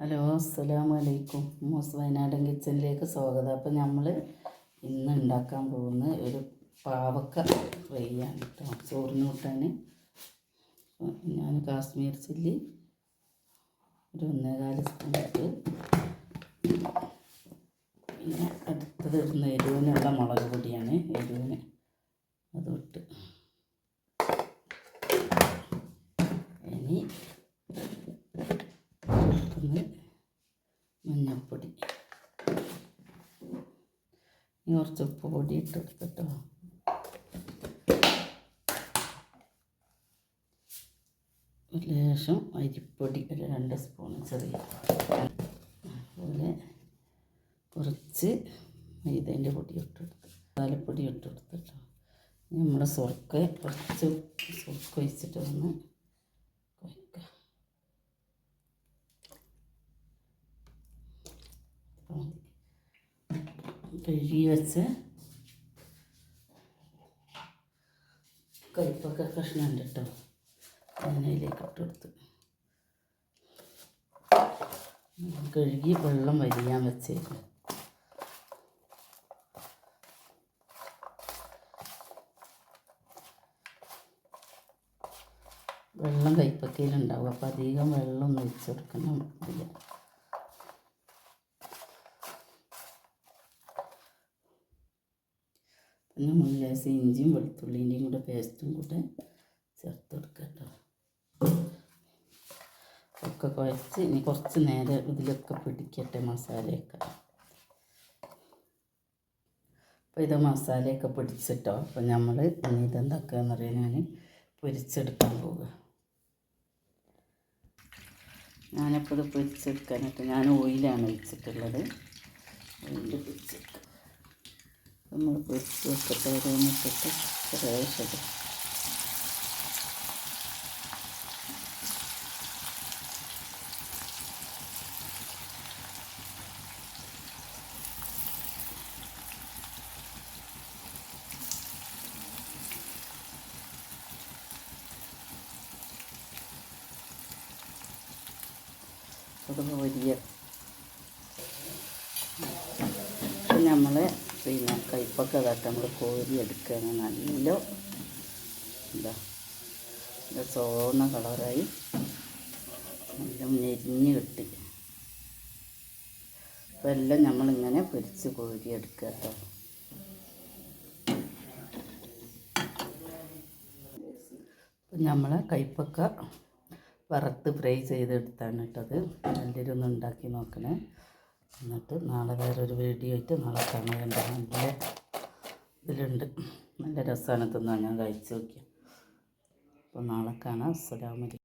Hello അസ്സലാമു അലൈക്കും MOS വയനാടൻ കിച്ചണിലേക്ക് സ്വാഗതം. അപ്പം നമ്മൾ ഇന്ന് ഉണ്ടാക്കാൻ പോകുന്ന ഒരു പാവക്ക ഫ്രൈ ആണ് കേട്ടോ ചോറിന് കൂട്ടാൻ ഞാൻ കാശ്മീർ ചില്ലി ഒരു ഒന്നേകാൽ സ്പൂൺ ഇട്ട് പിന്നെ അടുത്തത് ഇടുന്ന എരിവിനുള്ള മുളക് പൊടിയാണ്. എരിവിന് അതിട്ട് ഇനി ഒന്ന് മഞ്ഞൾപ്പൊടി കുറച്ച് ഉപ്പ് പൊടി ഇട്ട് കൊടുക്കട്ടോ. ലേശം അരിപ്പൊടി ഒരു രണ്ട് സ്പൂൺ ചെറിയ അതുപോലെ കുറച്ച് മൈദേന്റെ പൊടി ഇട്ട് കൊടുത്ത് പാലപ്പൊടി ഇട്ട് കൊടുത്തിട്ടോ. നമ്മുടെ സ്വർക്ക് കുറച്ച് സ്വർക്ക് ഒഴിച്ചിട്ട് ഒന്ന് കഴുകി വെച്ച് കയ്പൊക്കെ കഷ്ണം ഉണ്ട് കേട്ടോ അതിനയിലേക്ക് ഇട്ട് കൊടുത്ത്. കഴുകി വെള്ളം വരിയാൻ വെച്ചേക്കും. വെള്ളം കൈപ്പക്കയിലുണ്ടാവും അപ്പം അധികം വെള്ളം ഒന്നും ഒഴിച്ച് കൊടുക്കണം പിന്നെ ഗ്ലാസ് ഇഞ്ചിയും വെളുത്തുള്ളിന്റെയും കൂടെ പേസ്റ്റും കൂടെ ചേർത്ത് കൊടുക്കുക കേട്ടോ. ഒക്കെ കുഴച്ച് ഇനി കുറച്ച് നേരം ഇതിലൊക്കെ പിടിക്കട്ടെ മസാലയൊക്കെ. അപ്പോൾ ഇത് മസാലയൊക്കെ പിടിച്ചിട്ടോ. അപ്പോൾ നമ്മൾ ഇനി ഇതെന്തൊക്കെയാണെന്ന് അറിയാൻ ഞാൻ പൊരിച്ചെടുക്കാൻ പോവുക. ഞാനിപ്പോൾ ഇത് പൊരിച്ചെടുക്കാനായിട്ട് ഞാൻ ഓയിലാണ് ഒഴിച്ചിട്ടുള്ളത്. ഓയിൽ പൊരിച്ചെടുക്കുക നമ്മൾ പൊരിച്ച് വെക്കട്ടെ ഓരോന്നിട്ടിട്ട് കുറേശ്ശത് അത് വലിയ നമ്മൾ പിന്നെ കയ്പ്പൊക്കെ അതാട്ട് നമ്മൾ കോരി എടുക്കുകയാണ്. നല്ല എന്താ നല്ല ചുവന്ന കളറായി നല്ല ഞെരിഞ്ഞ് കിട്ടി. അപ്പോൾ എല്ലാം നമ്മളിങ്ങനെ പൊരിച്ച് കോരി എടുക്കുക കേട്ടോ നമ്മൾ കയ്പൊക്ക വറുത്ത് ഫ്രൈ ചെയ്തെടുത്താണ് ഇട്ടത് നല്ലൊരു ഒന്ന് ഉണ്ടാക്കി നോക്കണേ. എന്നിട്ട് നാളെ വേറൊരു വീഡിയോ ആയിട്ട് നാളെ കാണുന്നുണ്ട് നല്ല ഇതിലുണ്ട്. നല്ല രസമാണ് തിന്നാൻ. ഞാൻ കഴിച്ചു നോക്കി അപ്പോൾ നാളെ കാണാം. അസ്സലാമലൈക്കും